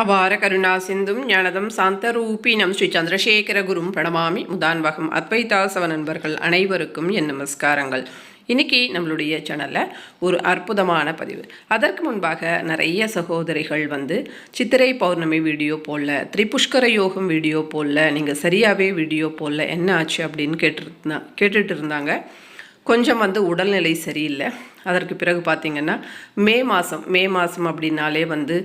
அபார கருணா சிந்தும் ஞானதம் சாந்தரூபினம் ஸ்ரீ சந்திரசேகர குரும் பிரணமாமி முதான்வகம் அத்வைதாசவ நண்பர்கள் அனைவருக்கும் என் நமஸ்காரங்கள். இன்னைக்கு நம்மளுடைய சேனலில் ஒரு அற்புதமான பதிவு. அதற்கு முன்பாக நிறைய சகோதரிகள் வந்து சித்திரை பௌர்ணமி வீடியோ போடல திரிபுஷ்கர யோகம் வீடியோ போடல நீங்கள் சரியாகவே வீடியோ போடல என்ன ஆச்சு அப்படின்னு கேட்டுருந்தா கேட்டுட்டு இருந்தாங்க. கொஞ்சம் வந்து உடல்நிலை சரியில்லை. அதற்கு பிறகு பார்த்திங்கன்னா மே மாதம் மே மாதம் அப்படின்னாலே வந்து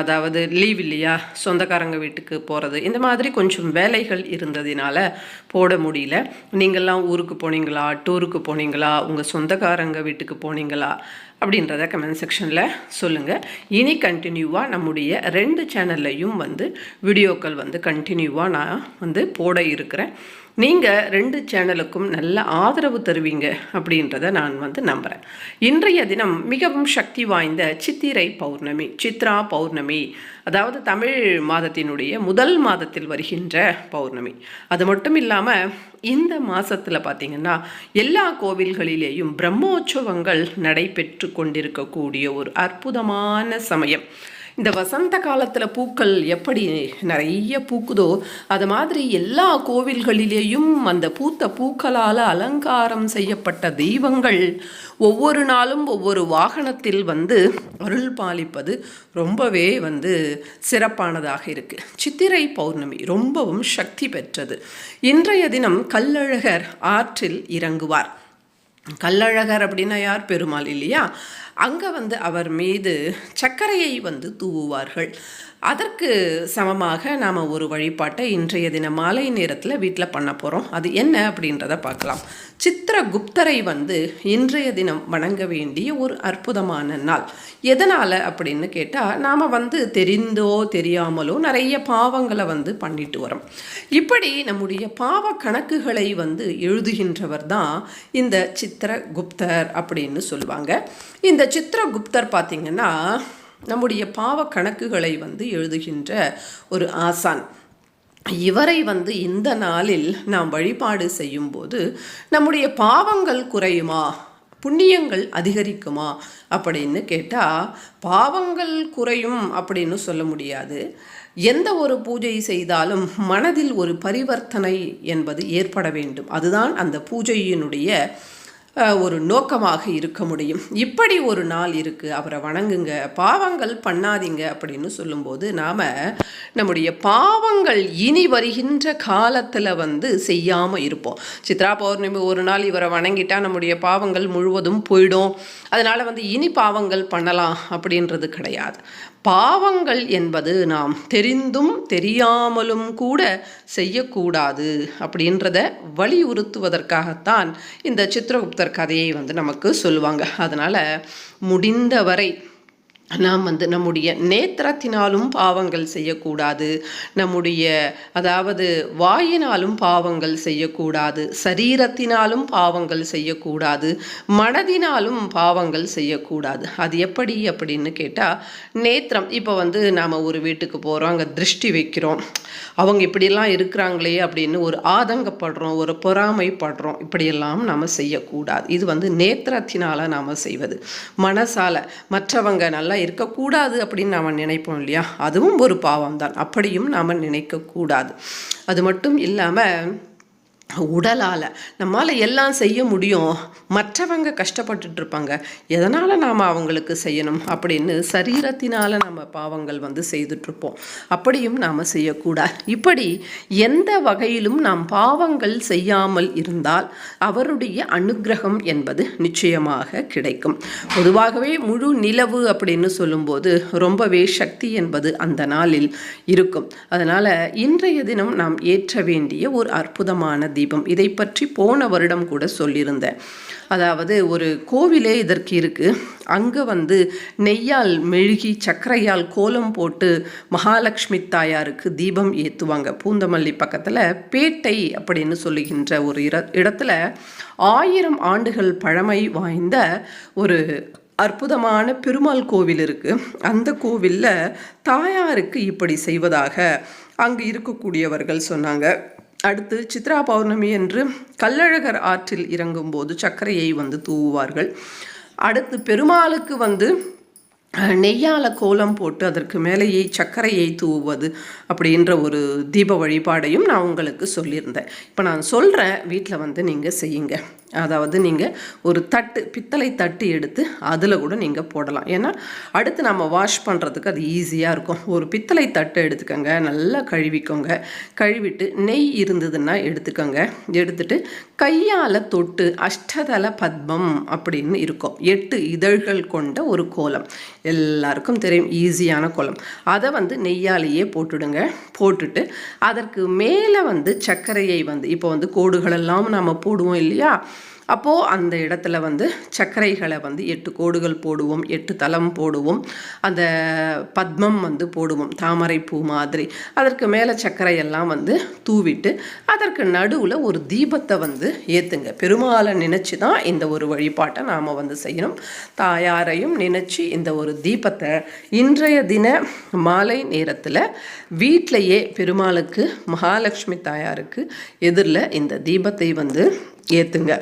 அதாவது லீவ் இல்லையா? சொந்தக்காரங்க வீட்டுக்கு போகிறது இந்த மாதிரி கொஞ்சம் வேலைகள் இருந்ததினால போட முடியல. நீங்கள்லாம் ஊருக்கு போனீங்களா? டூருக்கு போனீங்களா? உங்கள் சொந்தக்காரங்க வீட்டுக்கு போனீங்களா? அப்படின்றத கமெண்ட் செக்ஷனில் சொல்லுங்கள் இனி கண்டினியூவாக நம்முடைய ரெண்டு சேனல்லையும் வந்து வீடியோக்கள் வந்து கண்டினியூவாக நான் வந்து போட இருக்கிறேன். நீங்கள் ரெண்டு சேனலுக்கும் நல்ல ஆதரவு தருவீங்க அப்படின்றத நான் வந்து நம்புகிறேன் இன்றைய தினம் மிகவும் சக்தி வாய்ந்த சித்திரை பௌர்ணமி சித்ரா பௌர்ணமி அதாவது தமிழ் மாதத்தினுடைய முதல் மாதத்தில் வருகின்ற பௌர்ணமி. அது மட்டும் இல்லாமல் இந்த மாதத்தில் பார்த்திங்கன்னா எல்லா கோவில்களிலேயும் பிரம்மோற்சவங்கள் நடைபெற்று கொண்டிருக்கக்கூடிய ஒரு அற்புதமான சமயம். இந்த வசந்த காலத்தில் பூக்கள் எப்படி நிறைய பூக்குதோ அது மாதிரி எல்லா கோவில்களிலேயும் அந்த பூத்த பூக்களால் அலங்காரம் செய்யப்பட்ட தெய்வங்கள் ஒவ்வொரு நாளும் ஒவ்வொரு வாகனத்தில் வந்து அருள் பாலிப்பது ரொம்பவே வந்து சிறப்பானதாக இருக்குது சித்திரை பௌர்ணமி ரொம்பவும் சக்தி பெற்றது. இன்றைய தினம் கல்லழகர் ஆற்றில் இறங்குவார். கல்லழகர் அப்படின்னா யார்? பெருமாள் இல்லையா? அங்கே வந்து அவர் மீது சர்க்கரையை வந்து தூவுவார்கள். அதற்கு சமமாக நாம் ஒரு வழிபாட்டை இன்றைய தினம் மாலை நேரத்தில் வீட்டில் பண்ண போகிறோம் அது என்ன அப்படின்றத பார்க்கலாம். சித்திரகுப்தரை வந்து இன்றைய தினம் வணங்க வேண்டிய ஒரு அற்புதமான நாள். எதனால் அப்படின்னு கேட்டால் நாம் வந்து தெரிந்தோ தெரியாமலோ நிறைய பாவங்களை வந்து பண்ணிட்டு வரோம். இப்படி நம்முடைய பாவ கணக்குகளை வந்து எழுதுகின்றவர் தான் இந்த சித்திரகுப்தர் அப்படின்னு சொல்லுவாங்க. இந்த சித்திரகுப்தர் பார்த்திங்கன்னா நம்முடைய பாவ கணக்குகளை வந்து எழுதுகின்ற ஒரு ஆசான். இவரை வந்து இந்த நாளில் நாம் வழிபாடு செய்யும்போது நம்முடைய பாவங்கள் குறையுமா? புண்ணியங்கள் அதிகரிக்குமா? அப்படின்னு கேட்டால் பாவங்கள் குறையும் அப்படின்னு சொல்ல முடியாது. எந்த ஒரு பூஜை செய்தாலும் மனதில் ஒரு பரிவர்த்தனை என்பது ஏற்பட வேண்டும். அதுதான் அந்த பூஜையினுடைய ஒரு நோக்கமாக இருக்க முடியும். இப்படி ஒரு நாள் இருக்குது அவரை வணங்குங்க. பாவங்கள் பண்ணாதீங்க அப்படின்னு சொல்லும்போது நாம் நம்முடைய பாவங்கள் இனி வருகின்ற காலத்தில் வந்து செய்யாமல் இருப்போம். சித்ரா பௌர்ணமி ஒரு நாள் இவரை வணங்கிட்டா நம்முடைய பாவங்கள் முழுவதும் போயிடும். அதனால் வந்து இனி பாவங்கள் பண்ணலாம் அப்படின்றது கிடையாது. பாவங்கள் என்பது நாம் தெரிந்தும் தெரியாமலும் கூட செய்யக்கூடாது அப்படின்றத வலியுறுத்துவதற்காகத்தான் இந்த சித்திரகுப்தர் கதையை வந்து நமக்கு சொல்லுவாங்க. அதனால் முடிந்தவரை நாம் வந்து நம்முடைய நேத்திரத்தினாலும் பாவங்கள் செய்யக்கூடாது. நம்முடைய அதாவது வாயினாலும் பாவங்கள் செய்யக்கூடாது. சரீரத்தினாலும் பாவங்கள் செய்யக்கூடாது. மனதினாலும் பாவங்கள் செய்யக்கூடாது. அது எப்படி அப்படின்னு கேட்டால் நேத்திரம் இப்போ வந்து நாம் ஒரு வீட்டுக்கு போகிறோம் அங்கே திருஷ்டி வைக்கிறோம். அவங்க இப்படியெல்லாம் இருக்கிறாங்களே அப்படின்னு ஒரு ஆதங்கப்படுறோம் ஒரு பொறாமைப்படுறோம். இப்படியெல்லாம் நாம் செய்யக்கூடாது. இது வந்து நேத்திரத்தினால் நாம் செய்வது. மனசால மற்றவங்க நல்லா இருக்கக்கூடாது அப்படின்னு நாம் நினைப்போம் இல்லையா? அதுவும் ஒரு பாவம் தான் அப்படியும் நாம் நினைக்கக்கூடாது. அது மட்டும் இல்லாமல் உடலால் நம்மால் எல்லாம் செய்ய முடியும். மற்றவங்க கஷ்டப்பட்டுட்ருப்பாங்க எதனால் நாம் அவங்களுக்கு செய்யணும் அப்படின்னு சரீரத்தினால் நம்ம பாவங்கள் வந்து செய்துட்ருப்போம் அப்படியும் நாம் செய்யக்கூடாது. இப்படி எந்த வகையிலும் நாம் பாவங்கள் செய்யாமல் இருந்தால் அவருடைய அனுக்கிரகம் என்பது நிச்சயமாக கிடைக்கும். பொதுவாகவே முழு நிலவு அப்படின்னு சொல்லும்போது ரொம்பவே சக்தி என்பது அந்த நாளில் இருக்கும். அதனால் இன்றைய தினம் நாம் ஏற்ற வேண்டிய ஒரு அற்புதமான தீபம். இதை பற்றி போன வருடம் கூட சொல்லியிருந்தேன். அதாவது ஒரு கோவிலே இதற்கு இருக்குது அங்கே வந்து நெய்யால் மெழுகி சர்க்கரையால் கோலம் போட்டு மகாலட்சுமி தாயாருக்கு தீபம் ஏற்றுவாங்க பூந்தமல்லி பக்கத்தில் பேட்டை அப்படின்னு சொல்லுகின்ற ஒரு இர இடத்துல ஆயிரம் ஆண்டுகள் பழமை வாய்ந்த ஒரு அற்புதமான பெருமாள் கோவில் இருக்குது அந்த கோவிலில் தாயாருக்கு இப்படி செய்வதாக அங்கு இருக்கக்கூடியவர்கள் சொன்னாங்க. அடுத்து சித்ரா பௌர்ணமி என்று கள்ளழகர் ஆற்றில் இறங்கும்போது சர்க்கரையை வந்து தூவுவார்கள். அடுத்து பெருமாளுக்கு வந்து நெய்யால் கோலம் போட்டு அதற்கு மேலேயே சர்க்கரையை தூவுவது அப்படின்ற ஒரு தீப வழிபாடையும் நான் உங்களுக்கு சொல்லியிருந்தேன். இப்போ நான் சொல்கிறேன் வீட்டில் வந்து நீங்கள் செய்யுங்க. அதாவது நீங்கள் ஒரு தட்டு பித்தளை தட்டு எடுத்து அதில் கூட நீங்கள் போடலாம். ஏன்னா அடுத்து நம்ம வாஷ் பண்ணுறதுக்கு அது ஈஸியாக இருக்கும். ஒரு பித்தளை தட்டு எடுத்துக்கோங்க நல்லா கழுவிக்கோங்க. கழுவிட்டு நெய் இருந்ததுன்னா எடுத்துக்கோங்க. எடுத்துட்டு கையால் தொட்டு அஷ்டதல பத்மம் அப்படின்னு இருக்கும். எட்டு இதழ்கள் கொண்ட ஒரு கோலம். எல்லாருக்கும் தெரியும் ஈஸியான கோலம். அதை வந்து நெய்யாலேயே போட்டுடுங்க. போட்டுட்டு அதற்கு மேலே வந்து சர்க்கரையை வந்து இப்போ வந்து கோடுகளெல்லாம் நம்ம போடுவோம் இல்லையா? அப்போது அந்த இடத்துல வந்து சர்க்கரைகளை வந்து எட்டு கோடுகள் போடுவோம் எட்டு தளம் போடுவோம். அந்த பத்மம் வந்து போடுவோம் தாமரை பூ மாதிரி. அதற்கு மேலே சர்க்கரையெல்லாம் வந்து தூவிட்டு அதற்கு நடுவில் ஒரு தீபத்தை வந்து ஏற்றுங்க பெருமாளை நினச்சி தான் இந்த ஒரு வழிபாட்டை நாம் வந்து செய்யணும். தாயாரையும் நினச்சி இந்த ஒரு தீபத்தை இன்றைய தின மாலை நேரத்தில் வீட்டிலையே பெருமாளுக்கு மகாலட்சுமி தாயாருக்கு எதிரில் இந்த தீபத்தை வந்து ஏற்றுங்க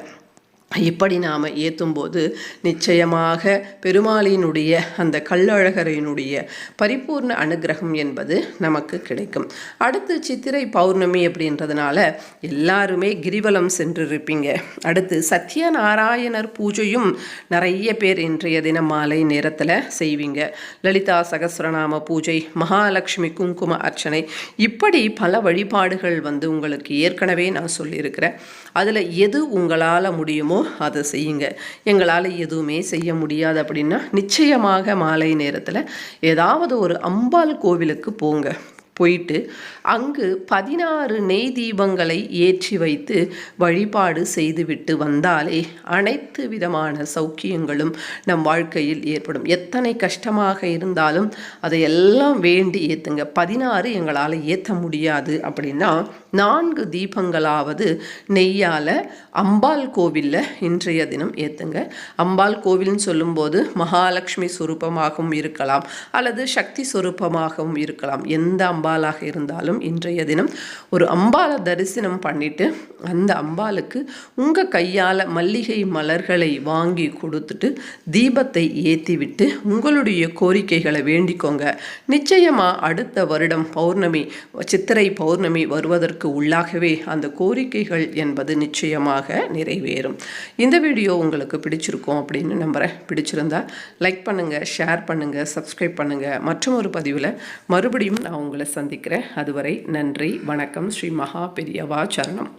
இப்படி நாம் ஏற்றும்போது நிச்சயமாக பெருமாளினுடைய அந்த கள்ளழகரினுடைய பரிபூர்ண அனுகிரகம் என்பது நமக்கு கிடைக்கும். அடுத்து சித்திரை பௌர்ணமி அப்படின்றதுனால எல்லாருமே கிரிவலம் சென்றிருப்பீங்க. அடுத்து சத்யநாராயணர் பூஜையும் நிறைய பேர் இன்றைய தினம் மாலை நேரத்தில் செய்வீங்க. லலிதா சகசிரநாம பூஜை மகாலட்சுமி குங்கும அர்ச்சனை இப்படி பல வழிபாடுகள் வந்து உங்களுக்கு ஏற்கனவே நான் சொல்லியிருக்கிறேன். அதில் எது உங்களால் முடியுமோ அதை செய்யுங்க. எங்களால் எதுவுமே செய்ய முடியாது அப்படின்னா நிச்சயமாக மாலை நேரத்தில் ஏதாவது ஒரு அம்பாள் கோவிலுக்கு போங்க. போயிட்டு அங்கு பதினாறு நெய் தீபங்களை ஏற்றி வைத்து வழிபாடு செய்துவிட்டு வந்தாலே அனைத்து விதமான சௌக்கியங்களும் நம் வாழ்க்கையில் ஏற்படும். எத்தனை கஷ்டமாக இருந்தாலும் அதையெல்லாம் வேண்டி ஏற்றுங்க பதினாறு எங்களால் ஏற்ற முடியாது அப்படின்னா நான்கு தீபங்களாவது நெய்யால் அம்பாள் கோவிலில் இன்றைய தினம் ஏற்றுங்க அம்பாள் கோவில்னு சொல்லும்போது மகாலட்சுமி சுரூபமாகவும் இருக்கலாம் அல்லது சக்தி சுரூபமாகவும் இருக்கலாம். எந்த அம்பாலாக இருந்தாலும் இன்றைய தினம் ஒரு அம்பாலை தரிசனம் பண்ணிட்டு அந்த அம்பாளுக்கு உங்கள் கையால் மல்லிகை மலர்களை வாங்கி கொடுத்துட்டு தீபத்தை ஏற்றி விட்டு உங்களுடைய கோரிக்கைகளை வேண்டிக்கோங்க. நிச்சயமாக அடுத்த வருடம் பௌர்ணமி சித்திரை பௌர்ணமி வருவதற்கு உள்ளாகவே அந்த கோரிக்கைகள் என்பது நிச்சயமாக நிறைவேறும். இந்த வீடியோ உங்களுக்கு பிடிச்சிருக்கும் அப்படின்னு நம்புகிறேன் பிடிச்சிருந்தா லைக் பண்ணுங்கள் ஷேர் பண்ணுங்கள் சப்ஸ்கிரைப் பண்ணுங்கள் மற்றும் ஒரு பதிவில் மறுபடியும் நான் உங்களை சந்திக்கிறேன். அதுவரை நன்றி வணக்கம். ஸ்ரீ மகா பெரியவா சரணம்.